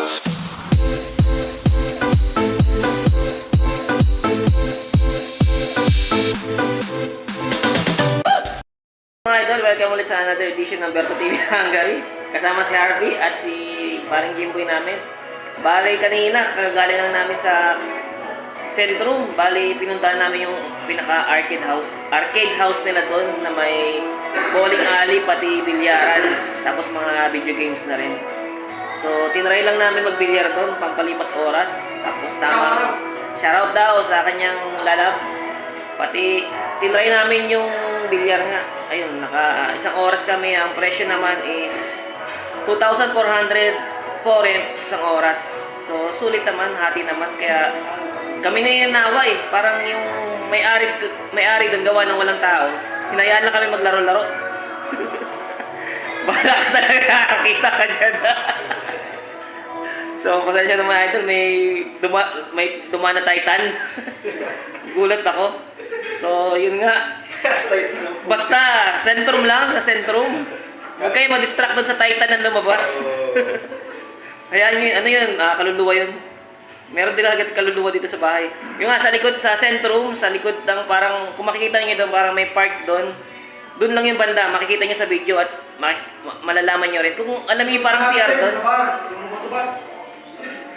Mga idol, welcome ulit sa another edition ng Berto TV Hungary. Kasama si Harvey at si paring Jimboy namin. Bali kanina, kagaling lang namin sa Centrum. Bali, pinuntahan namin yung pinaka-arcade house. Arcade house nila doon na may bowling alley, pati bilyaran. Tapos mga video games na rin. So, tinry lang namin magbilyar doon, pampalipas oras. Tapos tama, shoutout daw sa kanyang lalab. Pati, tinry namin yung bilyar nga. Ayun, naka isang oras kami. Ang presyo naman is 2,400 foreign isang oras. So, sulit naman, hati naman. Kaya, kami na yung nawa eh. Parang yung may-ari, may-ari doon gawa ng walang tao. Hinayaan lang kami maglaro-laro. Bala ka talaga, kita ka dyan. so, pasensya naman idol, may duma, may duma na Titan. Gulat ako. So, yun nga. Basta, sentrum lang, sa sentrum. Huwag kayo ma-distract doon sa Titan na lumabas. Ayan yun, ano yun, ah, kaluluwa yun. Meron din agad kaluluwa dito sa bahay. Yung nga, sa likod, sa sentrum, sa likod ng parang, kung makikita niyo doon, parang may park doon. Doon lang yung banda, makikita niyo sa video at ma- ma- malalaman niyo rin. Kung alam niyo parang CR doon.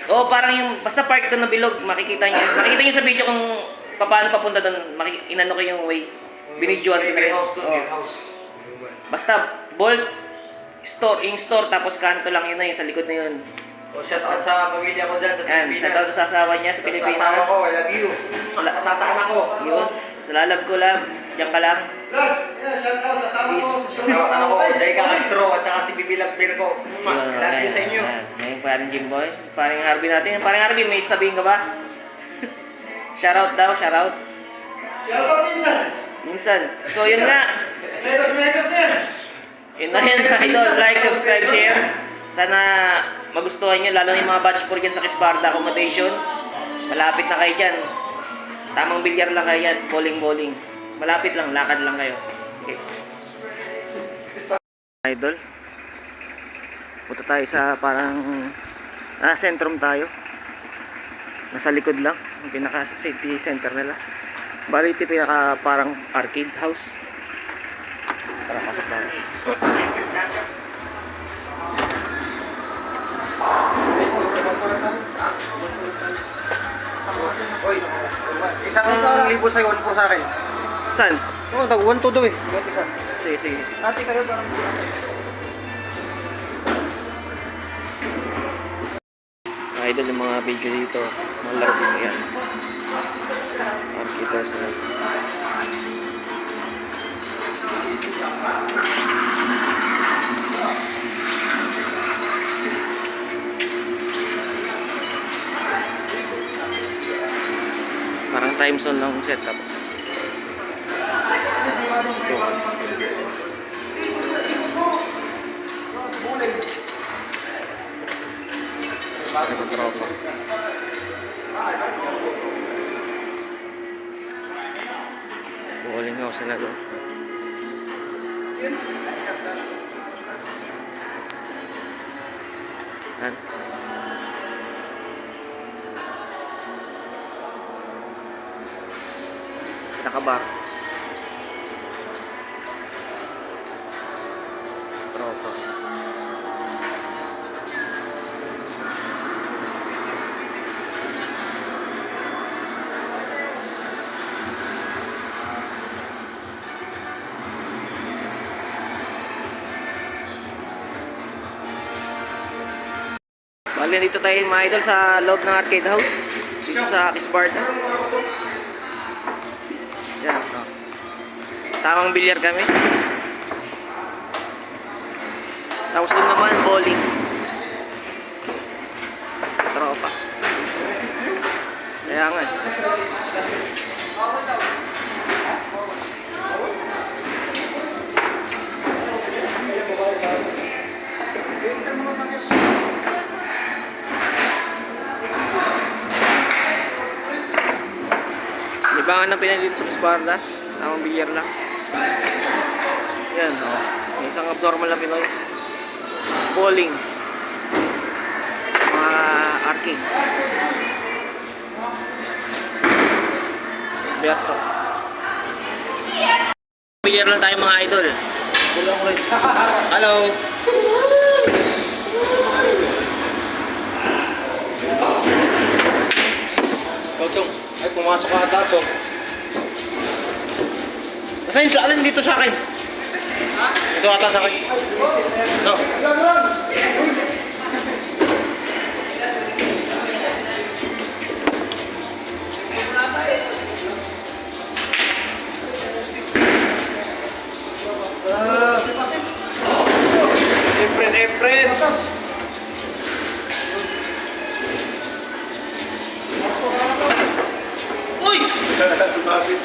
Oo, parang yung, basta park doon na bilog, makikita niyo. Makikita niyo sa video kung paano papunta doon, maki- inano ko yung way. Binidyoan ko na. Oo. Basta, bolt, store, yung store, tapos kanto lang yun na yun, sa likod na yun. O, shout out sa pamilya ko dyan sa Yan, Pilipinas. shout out sa asawa niya sa Sa asawa Pilipinas. ko, I love you. Sa- Sa sa anak ko. Yun, sa lalab ko lang, diyan ka lang. Plus, yeah, shout out sa asawa Peace. ko. Shout out anak ko, Jaika Castro, at saka si Bibi Lagbir ko. Love you sa inyo. Ngayon, parang Jimboy. Parang Harvey natin. Parang Harvey, may sabihin ka ba? shoutout daw, shoutout. Shout out insan. Minsan. So, yun nga. Megas, megas na yan. Yun na yun, idol. Like, subscribe, share. Sana magustuhan nyo, lalo na yung mga batch 4 dyan sa Kisparda Accommodation. Malapit na kayo dyan. Tamang bilyar lang kayo yan. Bowling-bowling. Malapit lang, lakad lang kayo. Idol. Punta tayo sa parang... Ah, sentrum tayo. Nasa likod lang. Yung pinaka city center nila. Bali, ito pinaka parang arcade house. Tara, pasok tayo. Oy, isang libo sa'yo, one po sa akin. Saan? Oo, tag one to daw eh. Sige, sige. Ate kayo parang idol yung mga video dito. Mga laro dito yan. House na. Parang time zone lang ang setup. Ito. Para ng tropa. Bowling house na lalo. Yan. Nakabar. Tropa. Bali, dito tayo mga idol sa loob ng arcade house. Dito sa Kisparta. Yan. Oh. Tamang bilyar kami. Tapos doon naman, bowling. Tropa. Kaya nga. Libangan na pinili dito sa Esparda. Tamang bilyar lang. Yan, oh. May isang abnormal na Pinoy. Bowling. Mga parking. Berto. Bigyan lang tayo mga idol. Hello. Ikaw, Chong. Ay, pumasok ka ata, Chong. Basta yun, sa alin dito sa akin? Ito ata sa akin. No. Efren, Efren. Ой,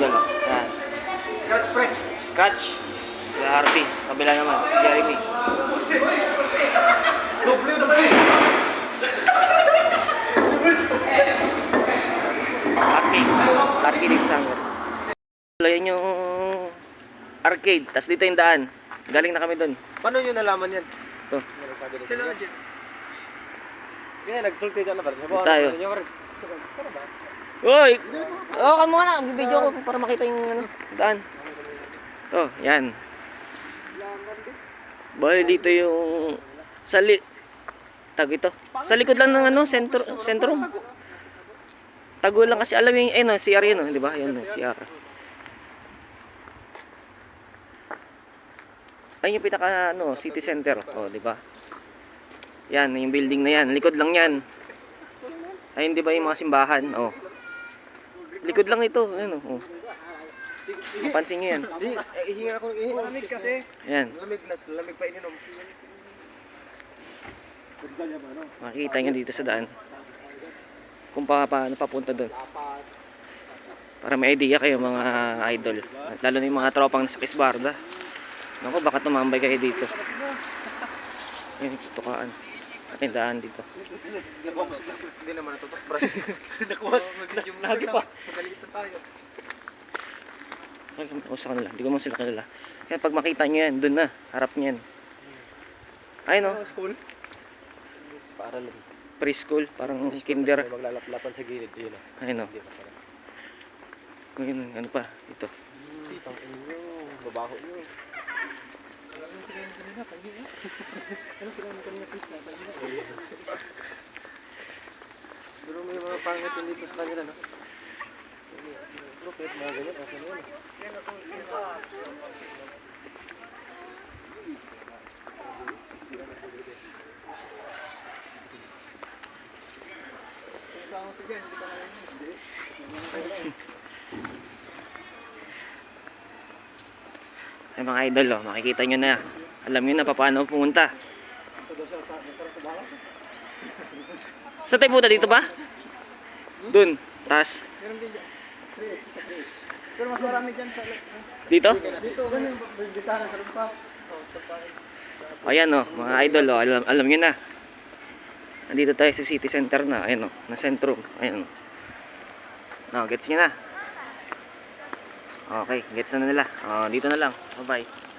idol. Yan. Scratch, pre. Scratch. Si Harvey. Kabila naman. Si Jeremy. Doble, doble. Arcade. Arcade Exanger. Yun yung arcade. Tapos dito yung daan. Galing na kami doon. Paano nyo nalaman yan? Ito. Sila dyan. Kaya nagsulti ka na ba? Dito tayo. Uy! Oo, oh, muna. Video ko para makita yung ano, daan. Oh, yan. Bali dito yung sa li tag ito. Sa likod lang ng ano, sentro sentrum. Tago lang kasi alam yung eh no, CR yun, no, di ba? Yan, no, CR. Ayun yung pinaka ano, city center, oh, di ba? Yan, yung building na yan. Likod lang yan. Ayun, di ba yung mga simbahan? Oh. Likod lang ito. Ayun, oh. Mapansin nyo yan. Hindi, eh, ako. Ihinga. Lamig kasi. Ayan. Lamig na, lamig pa ininom. Makikita nyo dito sa daan. Kung pa, paano papunta doon. Para may idea kayo mga idol. Lalo na yung mga tropang nasa Kisbarda. Naku, baka tumambay kayo dito. Yan, tukaan. At yung daan dito. Hindi naman natutok. Brush. Nakuha sila. Yung lagi pa. Magalitan tayo. Ay, ako sa kanila. Hindi ko man sila kanila. Kaya pag makita nyo yan, doon na. Harap nyo yan. Ay no, School. Para lang. preschool. Parang kinder. Maglalaplapan sa gilid. Yun ah. Ay no. Masarap. Ayun, ano pa? Ito. Babaho nyo. Pero may mga pangit yung dito sa kanila, no? Pero kahit mga ganyan, okay na yun. Ay mga idol, oh, makikita nyo na. Alam nyo na pa paano pumunta. Sa tayo punta dito ba? Doon. Taas. Pero mas marami dyan sa... Dito? Dito, ganyan, bitahan sa lumpas. Ayan oh, mga idol oh, alam, alam nyo na. Nandito tayo sa city center na. Ayan oh, na sentrum. Ayan oh. No, gets nyo na. Okay, gets na nila. Oh, dito na lang. Bye-bye.